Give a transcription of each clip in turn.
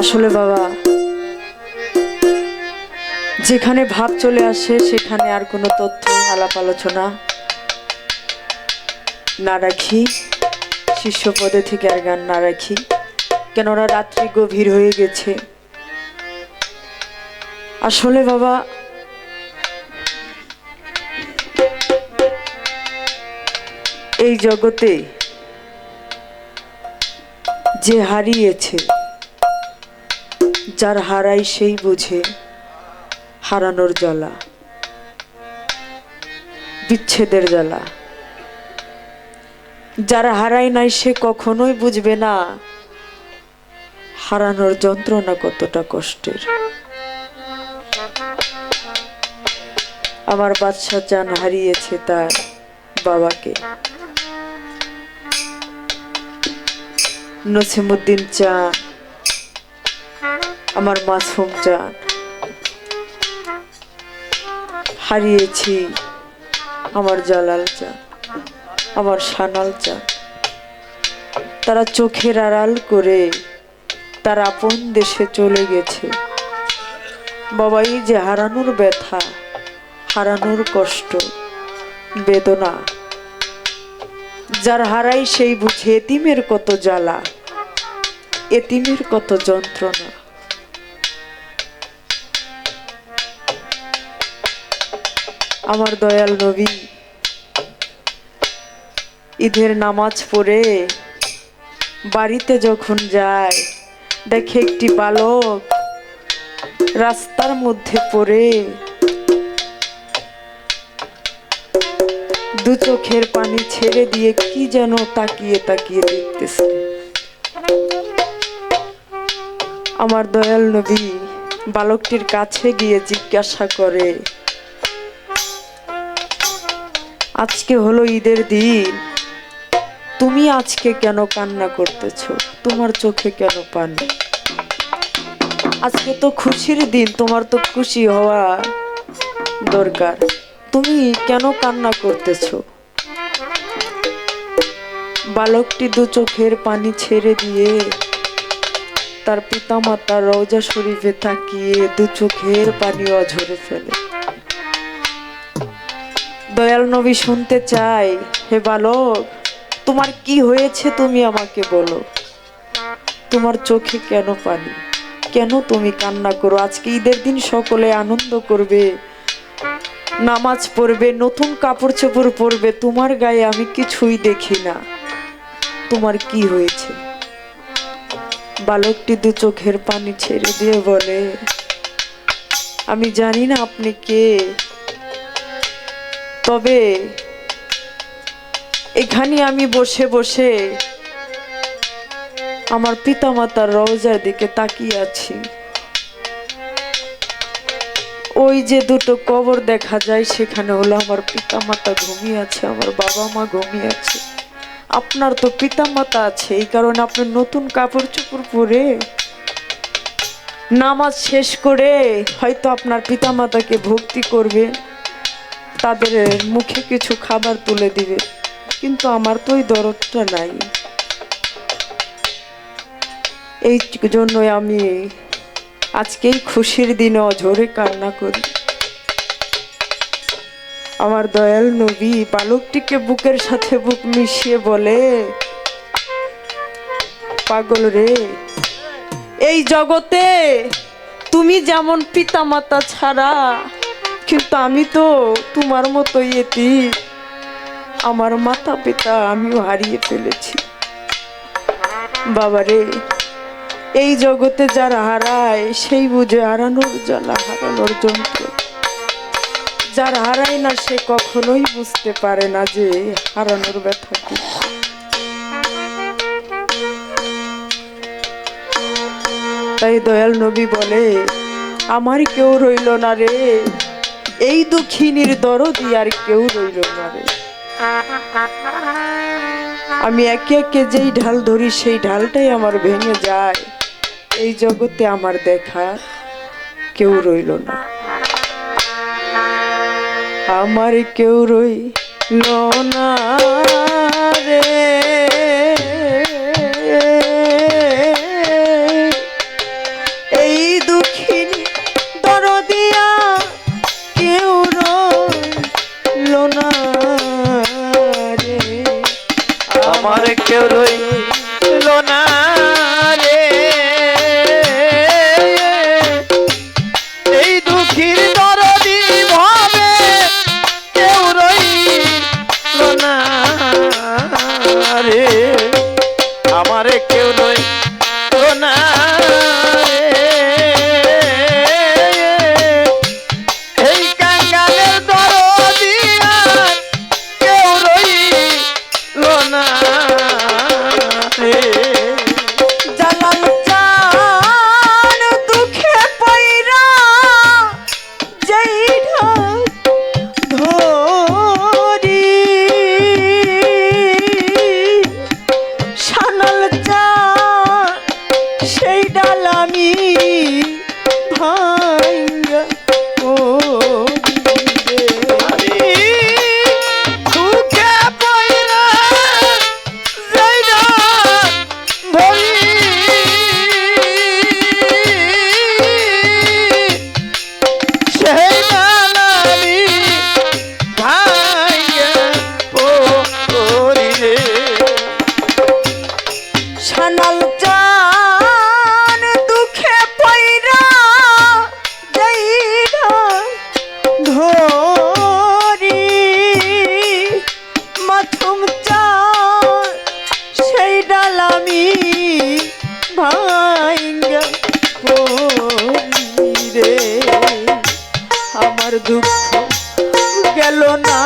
আসলে বাবা, যেখানে ভাব চলে আসে সেখানে আর কোনো তথ্য, আলাপ আলোচনা না রাখি। শীর্ষ পদে থেকে আর গান না রাখি। কেননা রাত্রি গভীর হয়ে গেছে। আসলে বাবা, এই জগতে যে হারিয়েছে যার হারাই সেই বুঝে হারানোর জ্বালা, বিচ্ছেদের জ্বালা। যার হারাই নাই সে কখনোই বুঝবে না হারানোর যন্ত্রণা কতটা কষ্টের। আমার বাদশা চান হারিয়েছে তার বাবাকে। নসিমুদ্দিন চান আমার মাসুম চান হারিয়েছি আমার জালাল চান আমার সানাল চান তারা চোখের আড়াল করে তার আপন দেশে চলে গেছে। বাবাই যে হারানোর ব্যথা, হারানোর কষ্ট, বেদনা, যার হারাই সেই বুঝে এতিমের কত জ্বালা, এতিমের কত যন্ত্রণা। আমার দয়াল নবী ঈদের নামাজ পড়ে বাড়িতে যখন যায়, দেখে একটি বালক রাস্তার মধ্যে পড়ে। দু চোখের পানি ছেড়ে দিয়ে কি যেন তাকিয়ে তাকিয়ে দেখতেছে। আমার দয়াল নবী বালকটির কাছে গিয়ে জিজ্ঞাসা করে আজকে হলো ঈদের দিন। তুমি আজকে কেন কান্না করতেছ? তোমার চোখে কেন পানি? আজকে তো খুশির দিন, তোমার তো খুশি হওয়া দরকার। তুমি কেন কান্না করতেছ? বালকটি দু চোখের পানি ছেড়ে দিয়ে তার পিতামাতা রওজা শরীফে তাকিয়ে দু চোখের পানি অঝরে ফেলে। দয়াল নবী শুনতে চাই হে বালক, তোমার কি হয়েছে তুমি আমাকে বলো। তোমার চোখে কেন পানি? কেন তুমি কান্না করো? আজকে ঈদের দিন সকলে আনন্দ করবে। নামাজ পড়বে, নতুন কাপড় চোপড় পরবে। তোমার গায়ে আমি কিছুই দেখি না। তোমার কি হয়েছে? বালকটি দু চোখের পানি ছেড়ে দিয়ে বলে, আমি জানি না আপনি কে। তবে এখানে আমি বসে বসে আমার পিতামাতার রওজার দিকে তাকিয়ে আছি। ওই যে দুটো কবর দেখা যায়, সেখানে হলো আমার পিতামাতা ঘুমিয়ে আছে, আমার বাবা মা ঘুমিয়ে আছে। আপনার তো পিতামাতা আছে, এই কারণে আপনি নতুন কাপড় চোপড় পরে নামাজ শেষ করে হয়তো আপনার পিতামাতাকে ভক্তি করবে তাদের মুখে কিছু খাবার তুলে দিবে। কিন্তু আমার তো ওই দরদটা নাই। এই জন্যই আমি আজকেই খুশির দিনে অঝরে কান্না করি। আমার দয়াল নবী বালকটিকে বুকের সাথে বুক মিশিয়ে বলে, পাগল রে, এই জগতে তুমি যেমন পিতামাতা ছাড়া কিন্তু আমি তো তোমার মতো এটি আমার মাতা পিতা আমিও হারিয়ে ফেলেছি। বাবারে, এই জগতে যারা হারায়, সেই বুঝে হারানোর জ্বালা, হারানোর যন্ত্র। যার হারায় না, সে কখনোই বুঝতে পারে না যে হারানোর ব্যথা কি। তাই দয়াল নবী বলে, আমার কেউ রইল না রে। এই দুঃখিনীর দরদি আর কেউ রইল না রে। আমি একে একে যেই ঢাল ধরি, সেই ঢালটাই আমার ভেঙে যায়। এই জগতে আমার দেখা কেউ রইল না। আমার কেউ রইল না রে। কেউ রই গেল না।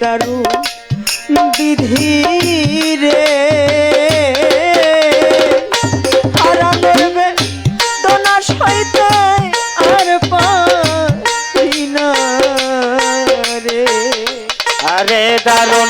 দারুণ বিধি রে। হারা করবে দোনা আর পাই না রে। আরে দারুণ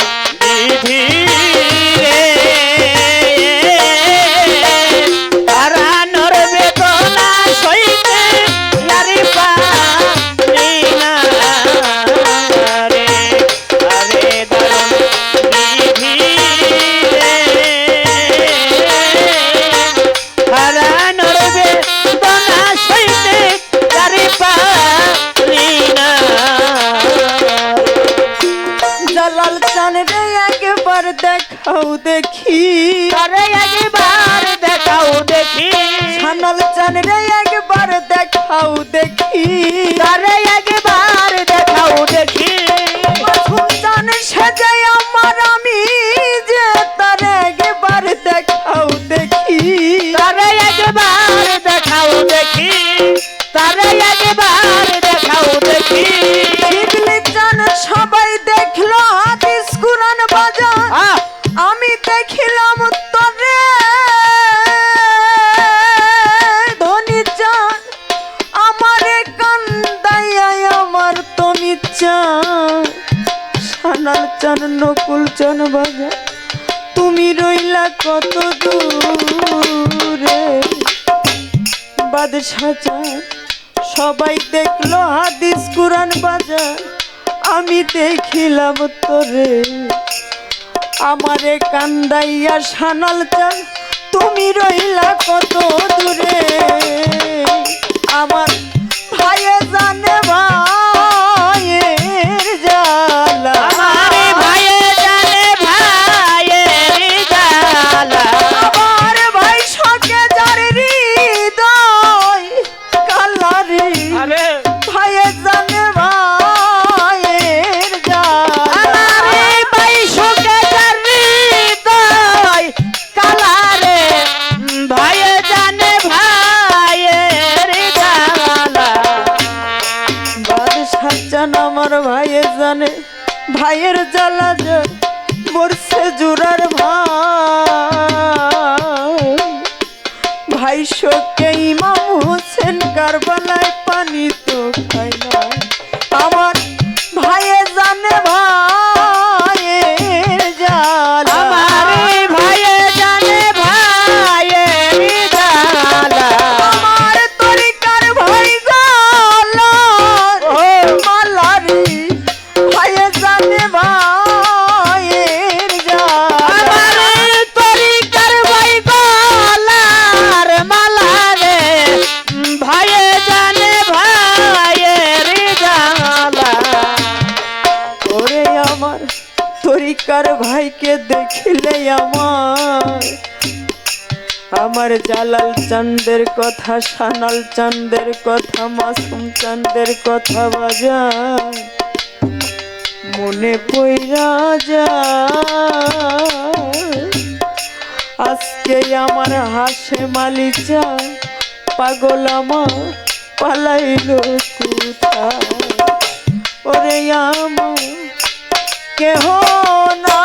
আমি দেখিলাম তোরে। আমারে কান্দাইয়া সানাল চাল তুমি রইলা কত দূরে। আমার ভাইয়ে জানে ভাই। চন্দের কথা সানাল চন্দের কথা মাসুম চন্দের কথা বাজার মনে পইরা আজকে আমার হাসে মালিচা পাগল আমার পালাইল কোথা ওরে আমার কেহ না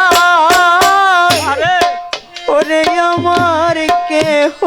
ওরে আমার কেহ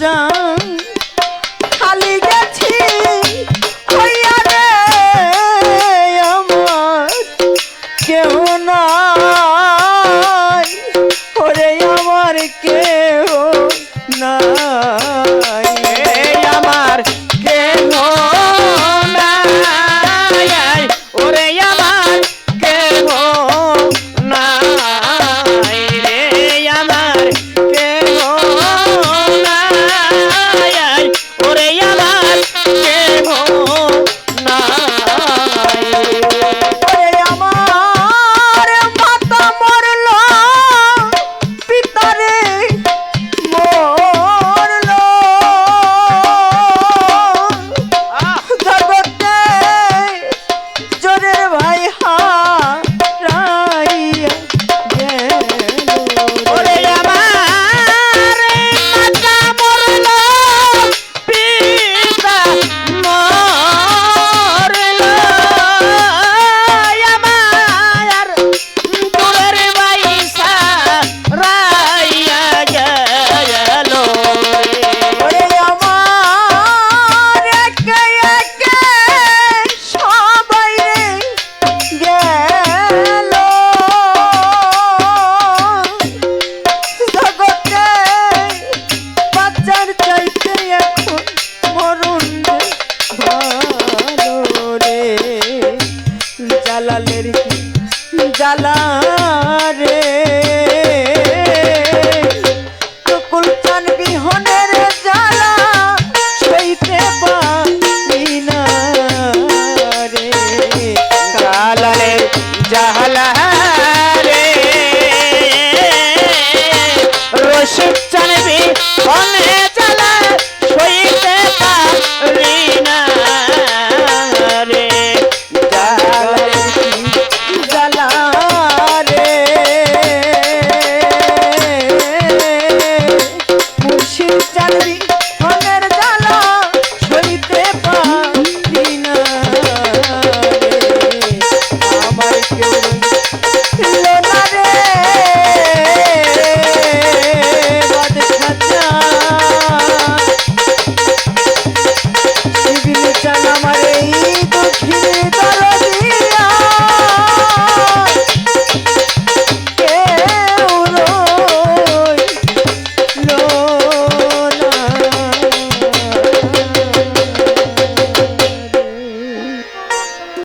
রাজা